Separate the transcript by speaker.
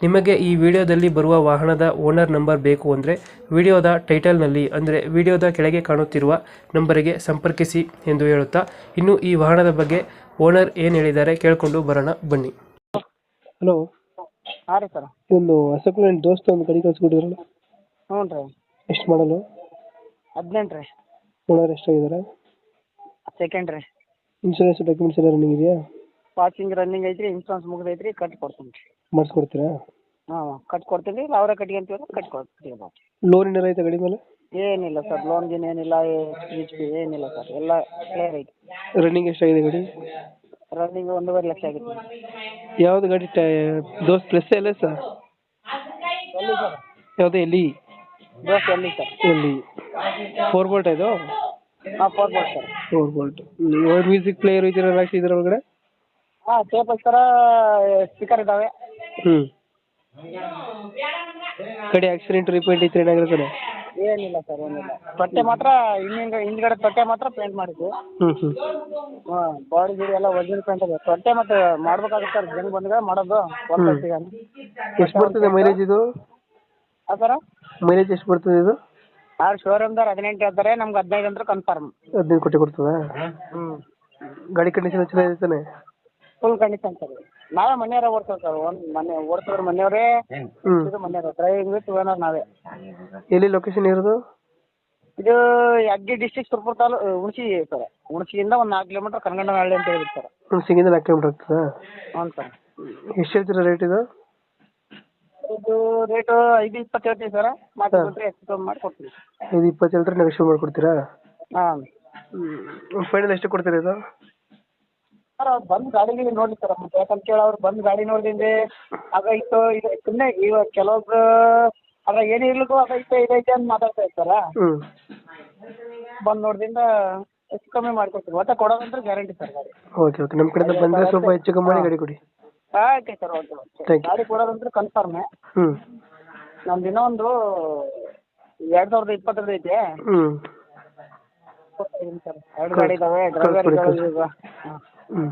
Speaker 1: ನಿಮಗೆ ಈ ವಿಡಿಯೋದಲ್ಲಿ ಬರುವ ವಾಹನದ ಓನರ್ ನಂಬರ್ ಬೇಕು ಅಂದರೆ ವಿಡಿಯೋದ ಟೈಟಲ್ನಲ್ಲಿ ಅಂದರೆ ವಿಡಿಯೋದ ಕೆಳಗೆ ಕಾಣುತ್ತಿರುವ ನಂಬರಿಗೆ ಸಂಪರ್ಕಿಸಿ ಎಂದು ಹೇಳುತ್ತಾ ಇನ್ನು ಈ ವಾಹನದ ಬಗ್ಗೆ ಓನರ್ ಏನು ಹೇಳಿದ್ದಾರೆ ಕೇಳಿಕೊಂಡು ಬರೋಣ ಬನ್ನಿ. ಹಲೋ.
Speaker 2: ಹಾಂ ರೀ ಸರ್.
Speaker 1: ಇದೊಂದು ಅಸಕ್ಲೆಂಟ್ ದೋಸ್ತ ಒಂದು ಕಡೆ ಕಳಿಸ್ಕೊಟ್ಟಿದ್ರಲ್ಲ?
Speaker 2: ಹ್ಞೂ ರೀ.
Speaker 1: ಎಷ್ಟು ಮಾಡಲು?
Speaker 2: ಹದಿನೆಂಟು ರೀ.
Speaker 1: ಓನರ್ ಎಷ್ಟಾಗಿದ್ದಾರೆ?
Speaker 2: ಸೆಕೆಂಡ್ ರೀ.
Speaker 1: ಇನ್ಶೂರೆನ್ಸ್ ಡಾಕ್ಯುಮೆಂಟ್ಸ್ ಎಲ್ಲ ರನ್ನಿಂಗ್ ಇದೆಯಾ?
Speaker 2: ಪಾಸಿಂಗ್ ರನ್ನಿಂಗ್ ಐತ್ರಿ ಇನ್ಶೂರೆನ್ಸ್ ಮುಗಿದೈತ್ರಿ ಐತ್ರಿ ಕಟ್ಟಿ ಕೊಡ್ತೀನಿ ರೀ.
Speaker 1: ಮಾಡಿಸ್ಕೊಡ್ತೀರಾ?
Speaker 2: ಹಾಂ ಕಟ್ಟಿ ಕೊಡ್ತೀನಿ ರೀ ಅವರೇ ಕಟ್ಟಿ ಕಟ್ಕೊಡ್ತೀವಿ ನಾವು.
Speaker 1: ಲೋನ್ ಏನಾರ ಐತೆ ಗಾಡಿ ಮೇಲೆ?
Speaker 2: ಏನಿಲ್ಲ ಸರ್ ಲೋನ್ ಗೀನ್ ಏನಿಲ್ಲ ಎಚ್ ಪಿ ಏನಿಲ್ಲ ಸರ್ ಎಲ್ಲ ಕ್ಲಿಯರ್ ಐತಿ.
Speaker 1: ರನ್ನಿಂಗ್ ಎಷ್ಟಾಗಿದೆ ಗಾಡಿ?
Speaker 2: ರನ್ನಿಂಗ್ ಒಂದೂವರೆ ಲಕ್ಷ ಆಗಿತ್ತು
Speaker 1: ಯಾವ್ದು ಗಾಡಿ ದೋಸ್ತ್ ಪ್ಲಸ್ ಇಲ್ಲ ಸರ್
Speaker 2: ಎಲ್ಲಿ ಸರ್?
Speaker 1: ಯಾವುದು ಎಲ್ಲಿ?
Speaker 2: ದೋಸ್ತ್ ಎಲ್ಲಿ ಸರ್?
Speaker 1: ಎಲ್ಲಿ? ಫೋರ್ ಬೋಲ್ಟ್ ಇದು?
Speaker 2: ಹಾಂ four bolt sir.
Speaker 1: Four bolt music player ಈ ಇದ್ರ ಹಾಕ್ಸಿದ್ರ ಒಳಗಡೆ?
Speaker 2: ಹಾಂ ಟೇಪ್ ಸರ ಸ್ಪೀಕರ್ ಇದ್ದಾವೆ
Speaker 1: ಹ್ಞೂ ಕಡೆ ಆಕ್ಸಿಡೆಂಟ್ ರಿಪೇಂಟ್ ಇತ್ತು ಥರ ಏನಾಗಿರ್ತಾನೆ
Speaker 2: ಏನಿಲ್ಲ ಸರ್ ಏನಿಲ್ಲ. ತೊಟ್ಟೆ ಮಾತ್ರ ಹಿಂದಿನ ಹಿಂದ್ಗಡೆ ತೊಟ್ಟೆ ಮಾತ್ರ ಪೇಂಟ್ ಮಾಡಿದ್ವಿ.
Speaker 1: ಹ್ಞೂ ಹ್ಞೂ
Speaker 2: ಹಾಂ ಬಾಡಿ ಗಿಡಿ ಎಲ್ಲ ಒರಿಜಿನಲ್ ಪೇಂಟ್ ಇದೆ ತೊಟ್ಟೆ ಮತ್ತೆ ಮಾಡ್ಬೇಕಾಗುತ್ತೆ ಸರ್ ಜನ ಬಂದಾಗ ಮಾಡೋದು. ವರ್ಷ
Speaker 1: ಎಷ್ಟು ಬರ್ತದೆ ಮೈಲೇಜ್ ಇದು?
Speaker 2: ಆ ಸರ?
Speaker 1: ಮೈಲೇಜ್ ಎಷ್ಟು ಬರ್ತದೆ ಇದು?
Speaker 2: ಅವ್ರು ಶೋರೂಮ್ದವ್ರು ಹದಿನೆಂಟು ಹೇಳ್ತಾರೆ ನಮ್ಗೆ ಹದಿನೈದು ಅಂದ್ರೆ ಕನ್ಫರ್ಮ್
Speaker 1: ಹದಿನೈದು ಕೊಟ್ಟಿ ಕೊಡ್ತದ?
Speaker 2: ಹ್ಞೂ
Speaker 1: ಗಾಡಿ ಕಂಡೀಷನ್ ಚೆನ್ನಾಗಿರ್ತಾನೆ
Speaker 2: ಫುಲ್ ಕಂಡೀಷನ್ ಸರ್. ನಾವೇ ಮನೆಯವರೇ ಓಡ್ತೇವೆ ಸರ್. ಒಂದು ಮನೆ ಓಡ್ತಿದ್ರು ಮನೆಯವರೇ ಇದು ಮನೆಯವರು. ಡ್ರೈವಿಂಗ್ ವಿತ್ ಓನರ್ ನಾವೇ.
Speaker 1: ಎಲ್ಲಿ ಲೊಕೇಶನ್ ಇರೋದು?
Speaker 2: ಇದು ಯಾದಗಿರಿ ಡಿಸ್ಟ್ರಿಕ್ಟ್ ಸುರ್ಪುರ್ ತಾಲೂ ಹುಣಸಿ ಸರ್. ಹುಣಸಿಯಿಂದ ಒಂದ್ ನಾಲ್ಕು ಕಿಲೋಮೀಟರ್ ಕನಗಂಡನಹಳ್ಳಿ ಅಂತ ಹೇಳಿದ್ರು ಸರ್.
Speaker 1: ಹುಣಸಿಗಿಂದ ನಾಲ್ಕು ಕಿಲೋಮೀಟರ್ ಆಗ್ತದಾ?
Speaker 2: ಹ್ಞೂ ಸರ್.
Speaker 1: ಎಷ್ಟು ಹೇಳ್ತೀರಾ ರೇಟ್ ಇದು?
Speaker 2: ಇದು ರೇಟ್ ಐದು ಇಪ್ಪತ್ತು ಹೇಳ್ತೀವಿ ಸರ್. ಮತ್ತೆ ಬಿಟ್ಟರೆ ಹೆಚ್ಚು ಕಮ್ಮಿ ಮಾಡಿ ಕೊಡ್ತೀವಿ
Speaker 1: ಐದು ಇಪ್ಪತ್ತೇಳರ ಮಾಡಿ ಕೊಡ್ತೀರಾ
Speaker 2: ಹಾಂ.
Speaker 1: ಫೈನಲ್ ಎಷ್ಟು ಕೊಡ್ತೀರಾ ಇದು?
Speaker 2: ಸರ್ ಅವ್ರು ಬಂದು ಗಾಡಿಗೆ ನೋಡಿ ಸರ್ ಮತ್ತೆ ಯಾಕಂತ ಕೇಳಿ ಅವ್ರು ಬಂದ್ ಗಾಡಿ ನೋಡ್ದಿಂದೆ ಆಗ ಇತ್ತು ಇದು ಸುಮ್ಮನೆ ಇವಾಗ ಕೆಲವೊಬ್ರು ಅದ್ರಾಗ ಏನು ಇರ್ಲಿಕ್ಕೂ ಅದ ಐತೆ ಇದೈತೆ ಅಂತ ಮಾತಾಡ್ತಾ ಇರ್ತಾರ. ಬಂದ್ ನೋಡ್ದಿಂದ ಹೆಚ್ಚು ಕಮ್ಮಿ ಮಾಡ್ಕೊಡ್ತೀವಿ. ಒಟ್ಟು ಕೊಡೋದಂದ್ರೆ ಗ್ಯಾರಂಟಿ ಸರ್ ಗಾಡಿ.
Speaker 1: Okay okay. ನಮ್ಮ ಕಡೆಯಿಂದ ಬಂದರೆ ಸ್ವಲ್ಪ ಹೆಚ್ಚು ಕಮ್ಮಿ ಮಾಡಿ ಗಾಡಿ ಕೊಡಿ.
Speaker 2: ಆಯ್ತು sir okay okay.
Speaker 1: Thank you.
Speaker 2: ಗಾಡಿ ಕೊಡೋದಂದ್ರೆ ಕನ್ಫರ್ಮ್.
Speaker 1: ಹ್ಞೂ
Speaker 2: ನಮ್ದು ಇನ್ನೊಂದು ಎರಡು ಸಾವಿರದ ಇಪ್ಪತ್ತರದ್ದು ಐತೆ.
Speaker 1: ಹ್ಞೂ
Speaker 2: ಕೊಡ್ತೀನಿ ಸರ್ ಎರಡು ಗಾಡಿ ಇದಾವೆ ಡ್ರೈವರ್ ಹಾಂ